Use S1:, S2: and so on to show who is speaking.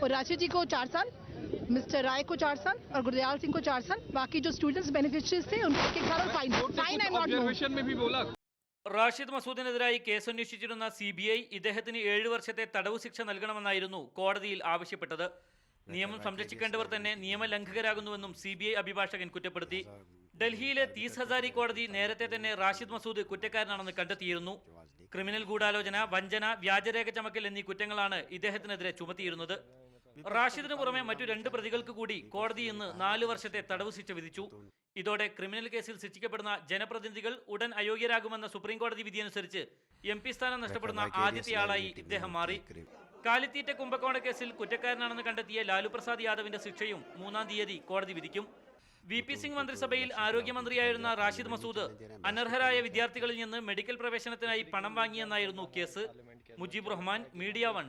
S1: और राशि जी को चार साल मिस्टर राय को चार साल और गुरदयाल सिंह को चार साल बाकी जो स्टूडेंट्स बेनिफिशियरीज थे उनको एक एक साल और fine fine I not no
S2: observation में भी बोला
S3: റാഷിദ് മസൂദിനെതിരായി കേസന്വേഷിച്ചിരുന്ന സി ബി ഐ ഇദ്ദേഹത്തിന് ഏഴ് വർഷത്തെ തടവ് ശിക്ഷ നൽകണമെന്നായിരുന്നു കോടതിയിൽ ആവശ്യപ്പെട്ടത് നിയമം സംരക്ഷിക്കേണ്ടവർ തന്നെ നിയമലംഘകരാകുന്നുവെന്നും സി ബി ഐ അഭിഭാഷകൻ കുറ്റപ്പെടുത്തി ഡൽഹിയിലെ തീസ് ഹസാരി കോടതി നേരത്തെ തന്നെ റാഷിദ് മസൂദ് കുറ്റക്കാരനാണെന്ന് കണ്ടെത്തിയിരുന്നു. ക്രിമിനൽ ഗൂഢാലോചന വഞ്ചന വ്യാജരേഖ ചമക്കൽ എന്നീ കുറ്റങ്ങളാണ് ഇദ്ദേഹത്തിനെതിരെ ചുമത്തിയിരുന്നത്. റാഷിദിന് പുറമെ മറ്റു രണ്ട് പ്രതികൾക്ക് കൂടി കോടതി ഇന്ന് നാല് വർഷത്തെ തടവ് ശിക്ഷ വിധിച്ചു. ഇതോടെ ക്രിമിനൽ കേസിൽ ശിക്ഷിക്കപ്പെടുന്ന ജനപ്രതിനിധികൾ ഉടൻ അയോഗ്യരാകുമെന്ന സുപ്രീം കോടതി വിധിയനുസരിച്ച് എം പി സ്ഥാനം നഷ്ടപ്പെടുന്ന ആദ്യത്തെയാളായി ഇദ്ദേഹം മാറി. കാലിത്തീറ്റ കുംഭകോണ കേസിൽ കുറ്റക്കാരനാണെന്ന് കണ്ടെത്തിയ ലാലു പ്രസാദ് യാദവിന്റെ ശിക്ഷയും മൂന്നാം തീയതി കോടതി വിധിക്കും. വി പി സിംഗ് മന്ത്രിസഭയിൽ ആരോഗ്യമന്ത്രിയായിരുന്ന റാഷിദ് മസൂദ് അനർഹരായ വിദ്യാർത്ഥികളിൽ നിന്ന് മെഡിക്കൽ പ്രവേശനത്തിനായി പണം വാങ്ങിയെന്നായിരുന്നു case. Mujeeb Rahman media one.